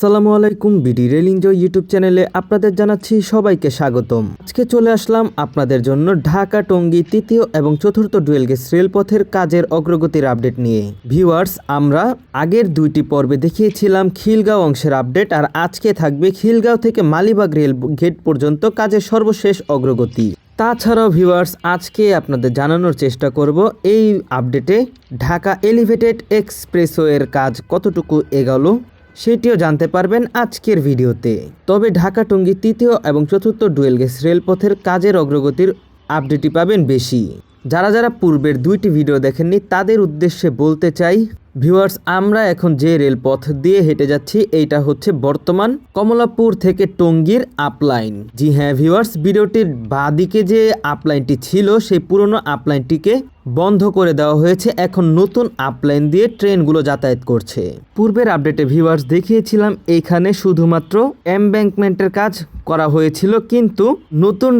আসসালামু আলাইকুম BD rail enjoy YouTube চ্যানেলে আপনাদের জানাচ্ছি সবাইকে স্বাগতম। আজকে চলে আসলাম আপনাদের জন্য ঢাকা টঙ্গী তৃতীয় এবং চতুর্থ ডুয়েল গেজ রেলপথের কাজের অগ্রগতির আপডেট নিয়ে। ভিউয়ার্স, আমরা আগের দুইটি পর্বে দেখিয়েছিলাম খিলগাঁও অংশের আপডেট আর আজকে থাকবে খিলগাঁও থেকে মালিবাগ রেল গেট পর্যন্ত কাজের সর্বশেষ অগ্রগতি। তাছাড়াও ভিউয়ার্স, আজকে আপনাদের জানানোর চেষ্টা করব এই আপডেটে ঢাকা এলিভেটেড এক্সপ্রেসওয়ের কাজ কতটুকু এগালো সেটিও জানতে পারবেন আজকের ভিডিওতে। তবে ঢাকা টঙ্গী তৃতীয় এবং চতুর্থ ডুয়েল গ্যাস রেলপথের কাজের অগ্রগতির আপডেটই পাবেন বেশি। যারা যারা পূর্বের দুইটি ভিডিও দেখেননি, তাদের উদ্দেশ্যে বলতে চাই ভিউয়ার্স, আমরা এখন যে রেলপথ দিয়ে হেঁটে যাচ্ছি, এইটা হচ্ছে বর্তমান কমলাপুর থেকে টঙ্গীর আপলাইন জি হ্যাঁ ভিউয়ার্স, ভিডিওটির বাদিকে যে আপলাইনটি ছিল, সেই পুরনো আপলাইনটিকে বন্ধ করে দেওয়া হয়েছে। এখন নতুন আপলাইন দিয়ে ট্রেনগুলো যাতায়াত করছে। পূর্বের আপডেটে ভিউয়ার্স, দেখিয়েছিলাম, এইখানে শুধুমাত্র এমব্যাঙ্কমেন্টের কাজ করা হয়েছিল, কিন্তু নতুন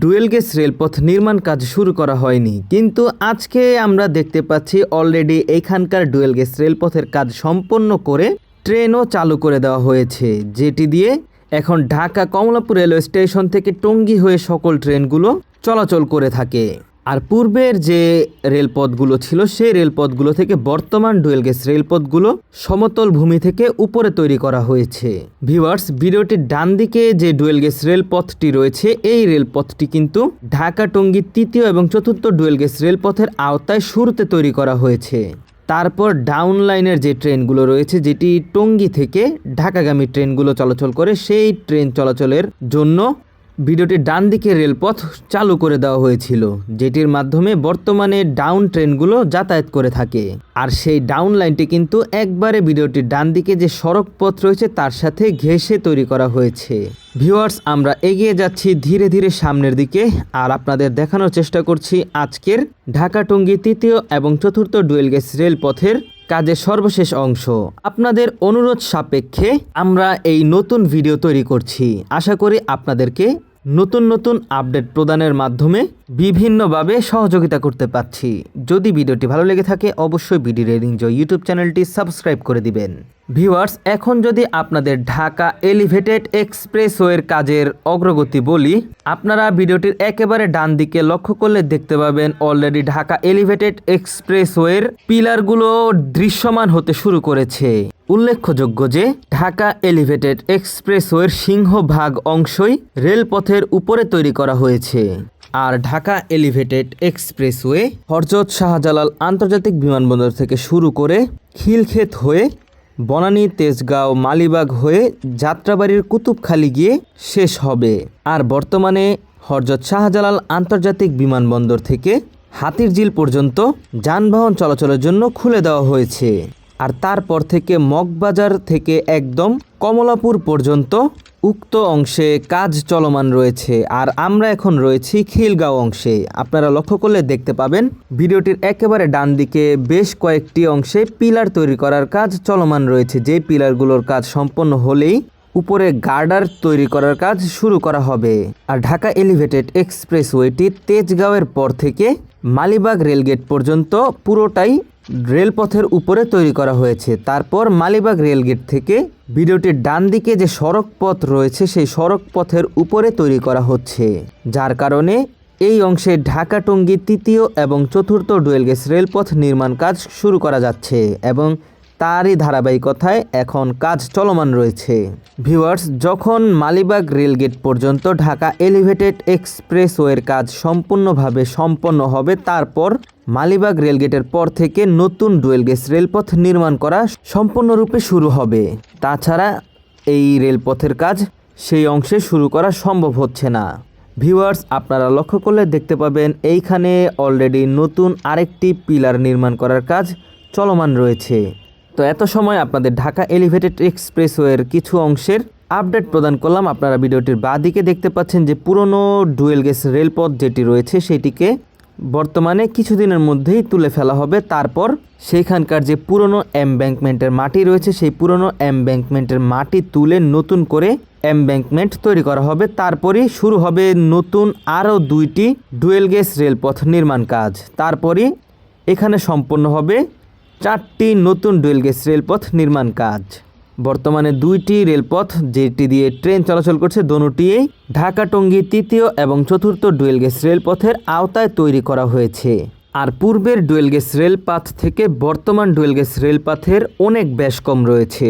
ডুয়েল গেজ রেলপথ নির্মাণ কাজ শুরু করা হয়নি। কিন্তু আজকে আমরা দেখতে পাচ্ছি অলরেডি এখানকার ডুয়েল গেজ রেলপথের কাজ সম্পন্ন করে ট্রেনও চালু করে দেওয়া হয়েছে, যেটি দিয়ে এখন ঢাকা কমলাপুর রেলওয়ে স্টেশন থেকে টঙ্গী হয়ে সকল ট্রেনগুলো চলাচল করে থাকে। আর পূর্বের যে রেলপথগুলো ছিল, সেই রেলপথগুলো থেকে বর্তমান ডুয়েল গেজ রেলপথগুলো সমতল ভূমি থেকে উপরে তৈরি করা হয়েছে। ভিউয়ার্স ভিডিওটির ডান দিকে যে ডুয়েল গেজ রেলপথটি রয়েছে, এই রেলপথটি কিন্তু ঢাকা টঙ্গী তৃতীয় এবং চতুর্থ ডুয়েল গেজ রেলপথের আওতায় শুরুতে তৈরি করা হয়েছে। তারপর ডাউন লাইনের যে ট্রেনগুলো রয়েছে, যেটি টঙ্গী থেকে ঢাকাগামী ট্রেনগুলো চলাচল করে, সেই ট্রেন চলাচলের জন্য ভিডিওটির ডান দিকে রেলপথ চালু করে দেওয়া হয়েছিল, যেটির মাধ্যমে বর্তমানে ডাউন ট্রেনগুলো যাতায়াত করে থাকে। আর সেই ডাউন লাইনটি কিন্তু একবারে ভিডিওটির ডান দিকে যে সড়ক পথ রয়েছে, তার সাথে ঘেঁষে তৈরি করা হয়েছে। ভিউয়ার্স, আমরা এগিয়ে যাচ্ছি ধীরে ধীরে সামনের দিকে, আর আপনাদের দেখানোর চেষ্টা করছি আজকের ঢাকা টঙ্গী তৃতীয় এবং চতুর্থ ডুয়েল গেজ রেলপথের কাজের সর্বশেষ অংশ। আপনাদের অনুরোধ সাপেক্ষে আমরা এই নতুন ভিডিও তৈরি করছি। আশা করি আপনাদেরকে নতুন নতুন আপডেট প্রদানের মাধ্যমে বিভিন্নভাবে সহযোগিতা করতে পারছি। যদি ভিডিওটি ভালো লেগে থাকে, অবশ্যই বিডি রেডিং জয় ইউটিউব চ্যানেলটি সাবস্ক্রাইব করে দিবেন। ভিউয়ার্স এখন যদি আপনাদের ঢাকা এলিভেটেড এক্সপ্রেসওয়ের কাজের অগ্রগতি বলি, আপনারা ভিডিওটির একেবারে ডান দিকে লক্ষ্য করলে দেখতে পাবেন অলরেডি ঢাকা এলিভেটেড এক্সপ্রেসওয়ের পিলারগুলো দৃশ্যমান হতে শুরু করেছে। উল্লেখযোগ্য যে ঢাকা এলিভেটেড এক্সপ্রেসওয়ের সিংহভাগ অংশই রেলপথের উপরে তৈরি করা হয়েছে। আর ঢাকা এলিভেটেড এক্সপ্রেসওয়ে হরজত শাহজালাল আন্তর্জাতিক বিমানবন্দর থেকে শুরু করে খিলক্ষেত হয়ে বনানী, তেজগাঁও, মালিবাগ হয়ে যাত্রাবাড়ির কুতুবখালি গিয়ে শেষ হবে। আর বর্তমানে হরজত শাহজালাল আন্তর্জাতিক বিমানবন্দর থেকে হাতিরঝিল পর্যন্ত যানবাহন চলাচলের জন্য খুলে দেওয়া হয়েছে। আর তারপর থেকে মগবাজার থেকে একদম কমলাপুর পর্যন্ত উক্ত অংশে কাজ চলমান রয়েছে। আর আমরা এখন রয়েছি খিলগাঁও অংশে। আপনারা লক্ষ্য করলে দেখতে পাবেন, ভিডিওটির একেবারে ডান দিকে বেশ কয়েকটি অংশে পিলার তৈরি করার কাজ চলমান রয়েছে। যে পিলারগুলোর কাজ সম্পন্ন হলেই উপরে গার্ডার তৈরি করার কাজ শুরু করা হবে। আর ঢাকা এলিভেটেড এক্সপ্রেসওয়েটি তেজগাঁওয়ের পর থেকে মালিবাগ রেলগেট পর্যন্ত পুরোটাই রেলপথের উপরে তৈরি করা হয়েছে। তারপর মালিবাগ রেলগেট থেকে ভিডিওটির ডান দিকে যে সড়ক পথ রয়েছে, সেই সড়ক পথের উপরে তৈরি করা হচ্ছে। যার কারণে এই অংশে ঢাকা টঙ্গী তৃতীয় এবং চতুর্থ ডুয়েলগেস রেলপথ নির্মাণ কাজ শুরু করা যাচ্ছে এবং তারই ধারাবাহিকতায় এখন কাজ চলমান রয়েছে। ভিউয়ার্স, যখন মালিবাগ রেলগেট পর্যন্ত ঢাকা এলিভেটেড এক্সপ্রেসওয়ের কাজ সম্পূর্ণভাবে সম্পন্ন হবে, তারপর মালিবাগ রেলগেটের পর থেকে নতুন ডুয়েল গেজ রেলপথ নির্মাণ করা সম্পূর্ণরূপে শুরু হবে। তাছাড়া এই রেলপথের কাজ সেই অংশে শুরু করা সম্ভব হচ্ছে না। ভিউয়ার্স, আপনারা লক্ষ্য করলে দেখতে পাবেন এইখানে অলরেডি নতুন আরেকটি পিলার নির্মাণ করার কাজ চলমান রয়েছে। তো এত সময় আপনাদের ঢাকা এলিভেটেড এক্সপ্রেসওয়ের কিছু অংশের আপডেট প্রদান করলাম। আপনারা ভিডিওটির বাদিকে দেখতে পাচ্ছেন যে পুরনো ডুয়েল গেস রেলপথ যেটি রয়েছে, সেটিকে বর্তমানে কিছুদিনের মধ্যেই তুলে ফেলা হবে। তারপর সেইখানকার যে পুরনো এমব্যাঙ্কমেন্টের মাটি রয়েছে, সেই পুরনো এমব্যাঙ্কমেন্টের মাটি তুলে নতুন করে এমব্যাঙ্কমেন্ট তৈরি করা হবে। তারপরই শুরু হবে নতুন আরও দুইটি ডুয়েল গেস রেলপথ নির্মাণ কাজ। তারপরই এখানে সম্পন্ন হবে চারটি নতুন ডুয়েল গেজ রেলপথ নির্মাণ কাজ। বর্তমানে দুইটি রেলপথ, যেটি দিয়ে ট্রেন চলাচল করছে দোনোটিই ঢাকা টঙ্গী তৃতীয় এবং চতুর্থ ডুয়েল গেজ রেলপথের আওতায় তৈরি করা হয়েছে। আর পূর্বের ডুয়েল গেজ রেলপাথ থেকে বর্তমান ডুয়েল গেজ রেলপাথের অনেক বেশ কম রয়েছে।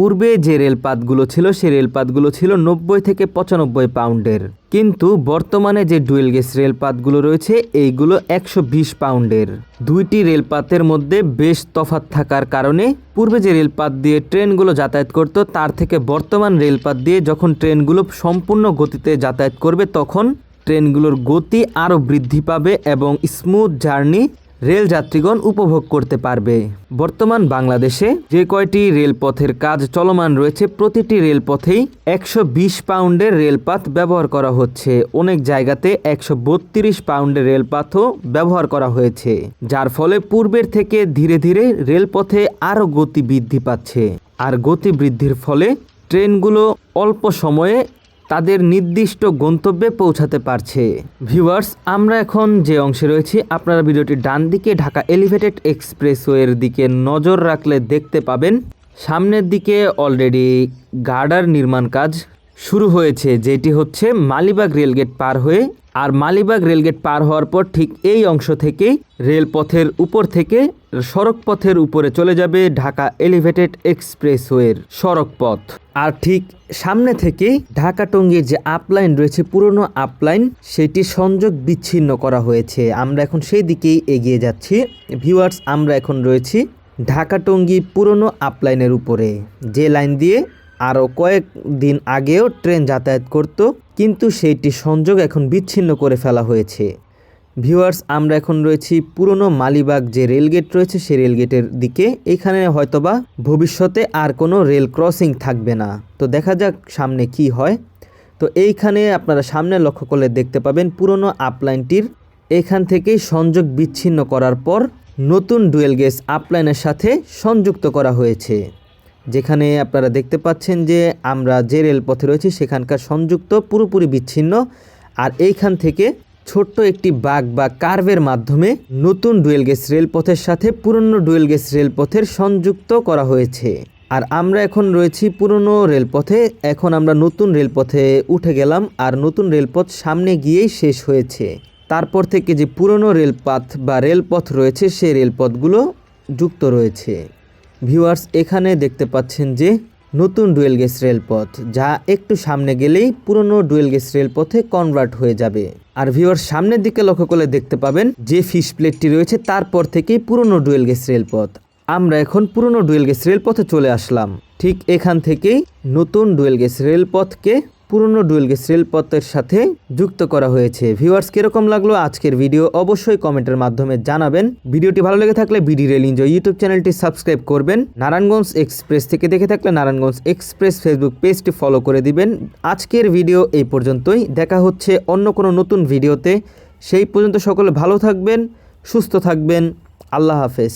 পূর্বে যে রেলপাতগুলো ছিল, সেই রেলপাতগুলো ছিল নব্বই থেকে পঁচানব্বই পাউন্ডের। কিন্তু বর্তমানে যে ডুয়েল গেজ রেলপাতগুলো রয়েছে, এইগুলো একশো বিশ পাউন্ডের। দুইটি রেলপাতের মধ্যে বেশ তফাত থাকার কারণে পূর্বে যে রেলপাত দিয়ে ট্রেনগুলো যাতায়াত করত, তার থেকে বর্তমান রেলপাত দিয়ে যখন ট্রেনগুলো সম্পূর্ণ গতিতে যাতায়াত করবে, তখন ট্রেনগুলোর গতি আরও বৃদ্ধি পাবে এবং স্মুথ জার্নি রেল যাত্রীগণ উপভোগ করতে পারবে। বর্তমান বাংলাদেশে যে কয়টি রেলপথের কাজ চলমান রয়েছে, প্রতিটি রেলপথেই একশো বিশ পাউন্ডের রেলপাত ব্যবহার করা হচ্ছে। অনেক জায়গাতে একশো বত্রিশ পাউন্ডের রেলপাতও ব্যবহার করা হয়েছে, যার ফলে পূর্বের থেকে ধীরে ধীরে রেলপথে আরও গতি বৃদ্ধি পাচ্ছে। আর গতি বৃদ্ধির ফলে ট্রেনগুলো অল্প সময়ে তাদের নির্দিষ্ট গন্তব্যে পৌঁছাতে পারছে। ভিউয়ার্স, আমরা এখন যে অংশে রয়েছি, আপনারা ভিডিওটি ডান দিকে ঢাকা এলিভেটেড এক্সপ্রেসওয়ের দিকে নজর রাখলে দেখতে পাবেন। সামনের দিকে অলরেডি গার্ডার নির্মাণ কাজ শুরু হয়েছে, যেটি হচ্ছে মালিবাগ রেলগেট পার হয়ে। আর মালিবাগ রেলগেট পার হওয়ার পর ঠিক এই অংশ থেকেই রেলপথের উপর থেকে সড়ক পথের উপরে চলে যাবে ঢাকা এলিভেটেড এক্সপ্রেসওয়ের সড়ক পথ আর ঠিক সামনে থেকেই ঢাকা টঙ্গীর যে আপলাইন রয়েছে, পুরনো আপলাইন সেটি সংযোগ বিচ্ছিন্ন করা হয়েছে। আমরা এখন সেই দিকেই এগিয়ে যাচ্ছি। ভিউয়ার্স, আমরা এখন রয়েছি ঢাকা টঙ্গী পুরনো আপলাইনের উপরে। যে লাইন দিয়ে আরও কয়েক দিন আগেও ট্রেন যাতায়াত করত, কিন্তু সেইটি সংযোগ এখন বিচ্ছিন্ন করে ফেলা হয়েছে। ভিউয়ার্স, আমরা এখন রয়েছি পুরনো মালিবাগ যে রেলগেট রয়েছে সেই রেলগেটের দিকে। এখানে হয়তোবা ভবিষ্যতে আর কোনো রেল ক্রসিং থাকবে না। তো দেখা যাক সামনে কি হয়। তো এইখানে আপনারা সামনে লক্ষ্য করলে দেখতে পাবেন পুরনো আপলাইনটির। এখান থেকেই সংযোগ বিচ্ছিন্ন করার পর নতুন ডুয়েল গেজ আপলাইনের সাথে সংযুক্ত করা হয়েছে। যেখানে আপনারা দেখতে পাচ্ছেন যে আমরা যে রেলপথে রয়েছি সেখানকার সংযুক্ত পুরোপুরি বিচ্ছিন্ন। আর এইখান থেকে ছোট্ট একটি বাগ বা কার্ভের মাধ্যমে নতুন ডুয়েল গেজ রেলপথের সাথে পুরনো ডুয়েল গেজ রেলপথের সংযুক্ত করা হয়েছে। আর আমরা এখন রয়েছি পুরনো রেলপথে। এখন আমরা নতুন রেলপথে উঠে গেলাম আর নতুন রেলপথ সামনে গিয়েই শেষ হয়েছে। তারপর থেকে যে পুরনো রেলপথ বা রেলপথ রয়েছে, সেই রেলপথগুলো যুক্ত রয়েছে। ভিউয়ার্স, এখানে দেখতে পাচ্ছেন যে নতুন ডুয়েল গেজ রেলপথ, যা একটু সামনে গেলেই পুরনো ডুয়েল গেজ রেলপথে কনভার্ট হয়ে যাবে। আর ভিউয়ার্স, সামনের দিকে লক্ষ্য করলে দেখতে পাবেন যে ফিশ প্লেটটি রয়েছে, তারপর থেকেই পুরনো ডুয়েল গেজ রেলপথ। আমরা এখন পুরনো ডুয়েল গেজ রেলপথে চলে আসলাম। ঠিক এখান থেকেই নতুন ডুয়েল গেজ রেলপথকে পুরনো ডুয়েল গেজ রেলপথের সাথে যুক্ত করা হয়েছে। ভিউয়ার্স, কীরকম লাগল আজকের ভিডিও? অবশ্যই কমেন্টের মাধ্যমে জানাবেন। ভিডিওটি ভালো লেগে থাকলে বিডি রেল এনজয় ইউটিউব চ্যানেলটি সাবস্ক্রাইব করবেন। নারায়ণগঞ্জ এক্সপ্রেস থেকে দেখে থাকলে নারায়ণগঞ্জ এক্সপ্রেস ফেসবুক পেজটি ফলো করে দিবেন। আজকের ভিডিও এই পর্যন্তই। দেখা হচ্ছে অন্য কোনো নতুন ভিডিওতে। সেই পর্যন্ত সকলে ভালো থাকবেন, সুস্থ থাকবেন। আল্লাহ হাফেজ।